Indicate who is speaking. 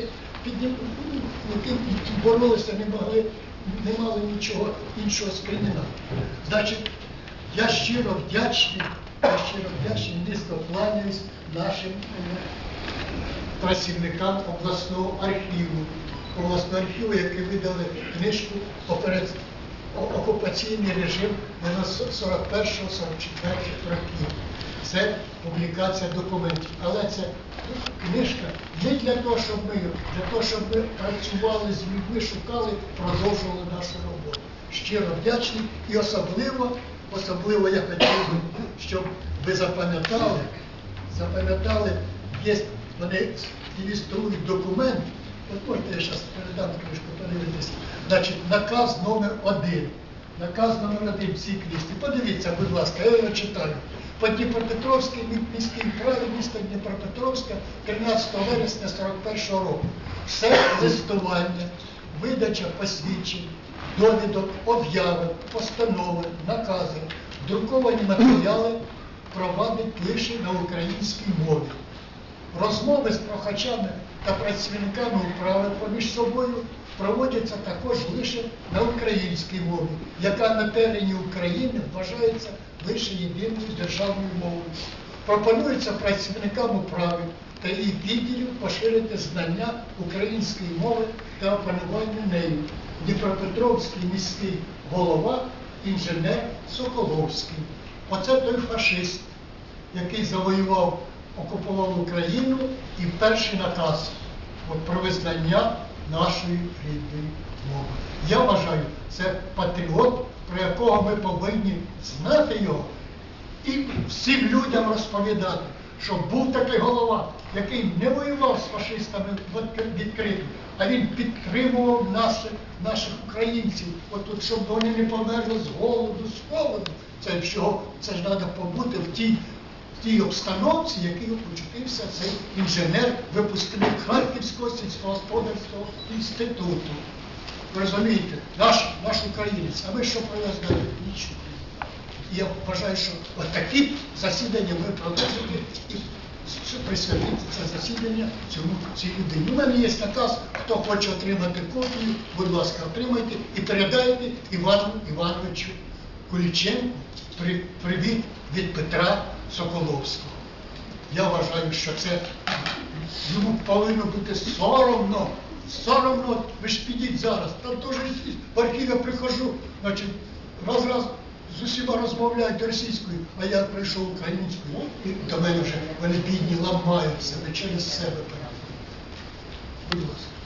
Speaker 1: які піднім... боролися, не могли, не мали нічого іншого сприйняти. Значить, я щиро вдячний, я щиро вдячний, низько кланяюсь нашим е, працівникам обласного архіву, обласного архіву, які видали книжку «Оперець- о- окупаційний режим 41-44 років. Це публікація документів. Але це книжка не для того, щоб ми для того, щоб ми працювали з людьми, шукали, продовжували нашу роботу. Щиро вдячний і особливо, особливо я хотів би, щоб ви запам'ятали, запам'ятали, є, вони ілюструють документ, от можете я зараз передам книжку, подивитися. Значить, наказ номер один. Наказ номер один в цій книжці. Подивіться, будь ласка, я його читаю. По Дніпропетровській міській праві міста Дніпропетровська 13 вересня 41 року. Все листування, видача посвідчень, довідок, об'яви, постанови, накази, друковані матеріали провадить лише на українській мові. Розмови з прохачами та працівниками управи поміж собою проводяться також лише на українській мові, яка на терені України вважається лише єдиною державною мовою. Пропонується працівникам управи та її відділів поширити знання української мови та опанування нею. Дніпропетровський міський голова, інженер Соколовський. Оце той фашист, який завоював, окупував Україну і перший наказ от, про визнання нашої рідної мови. Я вважаю, це патріот, про якого ми повинні знати його і всім людям розповідати, що був такий голова, який не воював з фашистами відкрито, а він підтримував наших, наших українців, от щоб вони не померли з голоду, з холоду. Це це ж треба побути в тій, тій обстановці, в якій очутився цей інженер, випускник Харківського сільськогосподарського інституту. Розумієте, наш, наш українець, а ви що про нас даєте? Нічого. І я вважаю, що от такі засідання ви проводите і присвятити це засідання цьому цій людині. У мене є наказ, хто хоче отримати копію, будь ласка, отримайте і передайте Івану Івановичу Куліченку при, привіт від Петра Соколовського. Я вважаю, що це йому повинно бути соромно. Соромно, ви ж підіть зараз. Там теж в архів я приходжу, значить, раз раз з усіма розмовляють російською, а я прийшов українською. І до мене вже вони бідні ламаються, не через себе. Будь ласка.